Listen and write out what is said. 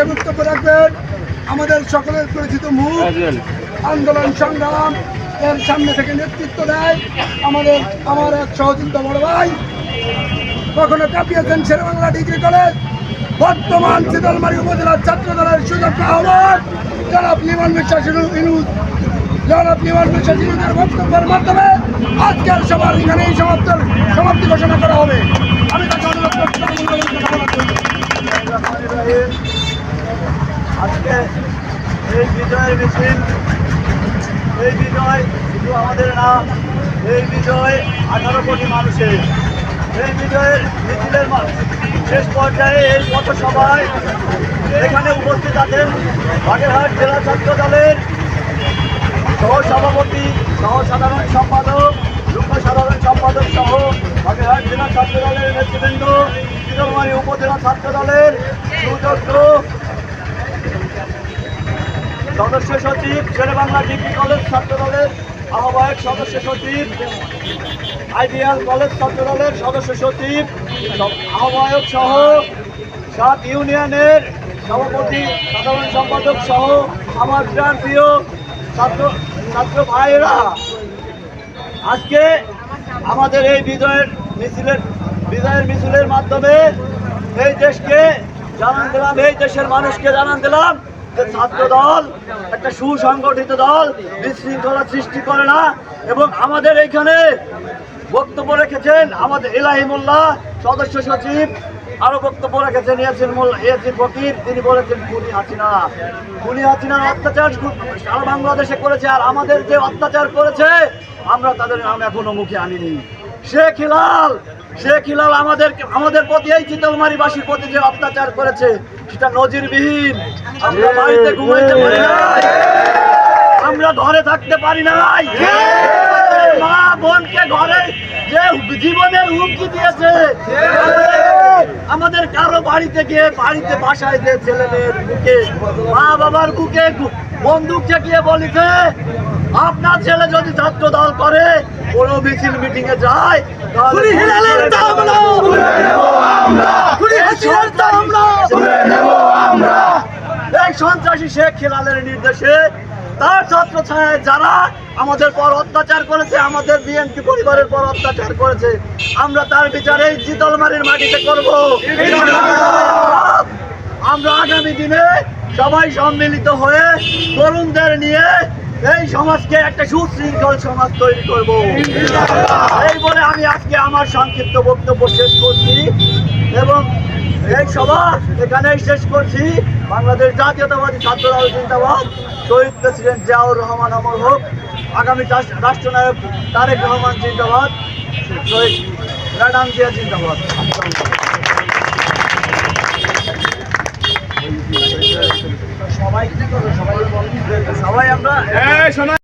আজকে বক্তব্য রাখবেন। আমাদের সকলের পরিচিত মুখ। আন্দোলন সংগ্রাম এর সামনে থেকে নেতৃত্ব দেয় আমাদের আমার এক সহযোগিতা বড় ভাই। কখনো কাঁপিয়েছেন শেরবাংলা ডিগ্রি কলেজ? বর্তমান শীতলমারি উপজেলার ছাত্র দলের সুযোগ আহ্বান জনাব লিমন বিশ্বাস ইনুজ জনাব লিমন বিশ্বাস বক্তব্যের মাধ্যমে আজকের সবার এখানেই সমাপ্ত সমাপ্তি ঘোষণা করা হবে। এই বিজয়ের মিছিল, এই বিজয়, শুধু আমাদের না, এই বিজয় আঠারো কোটি মানুষের। এই বিজয়ের মিছিলের শেষ পর্যায়ে এই পথসভায় এখানে উপস্থিত আছেন বাগেরহাট জেলা ছাত্র দলের সহ সভাপতি সহ সাধারণ সম্পাদক যুগ্ম সম্পাদক সহ বাগেরহাট জেলা ছাত্র দলের নেতৃবৃন্দ শীতলমারি উপজেলা ছাত্র দলের সুযোগ্য সদস্য সচিব শেরেবাংলা ডিগ্রি কলেজ ছাত্র দলের আহ্বায়ক সদস্য সচিব আইডিয়াল কলেজ ছাত্র দলের সদস্য সচিব আহ্বায়ক সহ সাত ইউনিয়নের সভাপতি, সাধারণ সম্পাদক সহ আমার প্রাণ প্রিয় ছাত্র ছাত্র ভাইয়েরা। আজকে আমাদের এই বিজয়ের মিছিলের বিজয়ের মিছিলের মাধ্যমে এই দেশকে জানান দিলাম, এই দেশের মানুষকে জানান দিলাম। ছাত্র দল একটা সুসংগঠিত দল বিশৃঙ্খলা সৃষ্টি করে না এবং আমাদের এইখানে বক্তব্য রেখেছেন আমাদের এলাহি মোল্লা সদস্য সচিব, আরও বক্তব্য রেখেছেন ফকির, তিনি বলেছেন, খুনি হাসিনা। খুনি হাসিনার অত্যাচার সারা বাংলাদেশে করেছে আর আমাদের যে অত্যাচার করেছে, আমরা তাদের নাম এখনও মুখে আনিনি। শেখ হিলাল শেখ হিলাল আমাদের আমাদের প্রতি এই চিতলমারিবাসীর প্রতি যে অত্যাচার করেছে সেটা নজিরবিহীন। আমরা বাড়িতে ঘুমাইতে পারি নাই। আমরা ঘরে থাকতে পারি নাই। মা বোনকে ঘরে যে জীবনের হুমকি দিয়েছে আমাদের কারও বাড়িতে গিয়ে বাড়িতে বাসায় যে ছেলেদের বুকে মা বাবার বুকে বন্দুক চেকিয়ে বলিছে আপনার ছেলে যদি ছাত্র দল করে কোনো মিছিল মিটিং এ যায় তাহলে এই সন্ত্রাসী শেখ খেলালের নির্দেশে তার ছত্র ছায় যারা আমাদের পর অত্যাচার করেছে আমাদের বিএনপি পরিবারের পর অত্যাচার করেছে আমরা তার বিচারে জিতলমারির মাটিতে করব। আমরা আগামী দিনে সবাই সম্মিলিত হয়ে তরুণদের নিয়ে এই সমাজকে একটা সুশৃঙ্খল সমাজ তৈরি করব। এই বলে আমি আজকে আমার সংক্ষিপ্ত বক্তব্য শেষ করছি এবং এই সভা এখানেই শেষ করছি। বাংলাদেশ জাতীয়তাবাদী ছাত্র দল জিন্দাবাদ। শহীদ প্রেসিডেন্ট জিয়াউর রহমান অমর হোক। আগামী রাষ্ট্র- রাষ্ট্রনায়ক তারেক রহমান জিন্দাবাদ। শহীদ ম্যাডাম জিয়া জিন্দাবাদ। সবাই সবাই আমরা